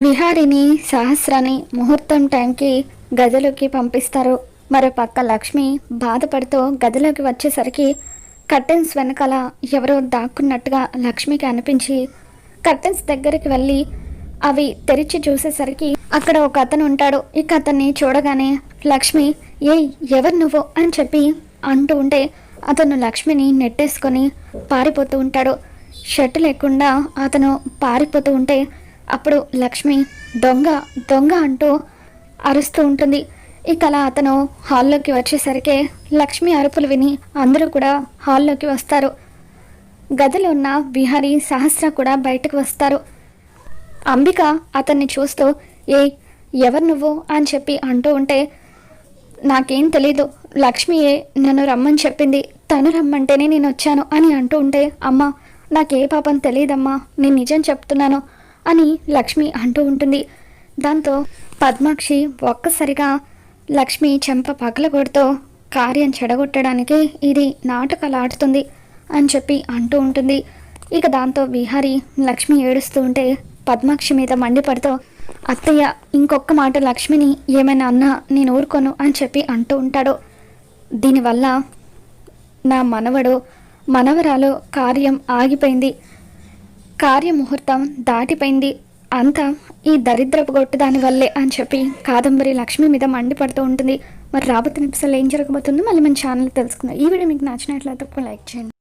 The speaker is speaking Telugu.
విహారిని సహస్రాన్ని ముహూర్తం టైంకి గదిలోకి పంపిస్తారు. మరో పక్క లక్ష్మి బాధపడుతూ గదిలోకి వచ్చేసరికి కర్టెన్స్ వెనకాల ఎవరో దాక్కున్నట్టుగా లక్ష్మికి అనిపించి కర్టెన్స్ దగ్గరికి వెళ్ళి అవి తెరిచి చూసేసరికి అక్కడ ఒక అతను ఉంటాడు. ఇక అతన్ని చూడగానే లక్ష్మి ఏ ఎవరు నువ్వు? అని చెప్పి అంటూ ఉంటే అతను లక్ష్మిని నెట్టేసుకొని పారిపోతూ ఉంటాడు. షర్ట్ లేకుండా అతను పారిపోతూ ఉంటే అప్పుడు లక్ష్మి దొంగ దొంగ అంటూ అరుస్తూ ఉంటుంది. ఇక అలా అతను హాల్లోకి వచ్చేసరికి లక్ష్మి అరుపులు విని అందరూ కూడా హాల్లోకి వస్తారు. గదిలో ఉన్న విహారీ సహస్ర కూడా బయటకు వస్తారు. అంబిక అతన్ని చూస్తూ ఏ ఎవరు నువ్వు? అని చెప్పి అంటూ ఉంటే నాకేం తెలీదు. లక్ష్మియే నన్ను రమ్మని చెప్పింది. తను రమ్మంటేనే నేను వచ్చాను అని అంటూ ఉంటే అమ్మ నాకే పాపం తెలియదమ్మా నేను నిజం చెప్తున్నాను. అని లక్ష్మి అంటూ ఉంటుంది. దాంతో పద్మాక్షి ఒక్కసారిగా లక్ష్మి చెంప పగలగొడుతూ కార్యం చెడగొట్టడానికి ఇది నాటకాలు ఆడుతుంది అని చెప్పి అంటూ ఉంటుంది. ఇక దాంతో విహారి లక్ష్మి ఏడుస్తూ ఉంటే పద్మాక్షి మీద మండిపడుతూ అత్తయ్య ఇంకొక మాట లక్ష్మిని ఏమైనా అన్నా నేను ఊరుకోను అని చెప్పి అంటూ ఉంటాడు. దీనివల్ల నా మనవడు మనవరాలు కార్యం ఆగిపోయింది. కార్యముహూర్తం దాటిపోయింది. అంతా ఈ దరిద్రపు గొట్టు దాని వల్లే అని చెప్పి కాదంబరి లక్ష్మి మీద మండిపడుతూ ఉంటుంది. మరి రాబోతున్న ఎపిసోడ్ ఏం జరగబోతుందో మళ్ళీ మన ఛానల్ తెలుసుకుందాం. ఈ వీడియో మీకు నచ్చినట్లయితే లైక్ చేయండి.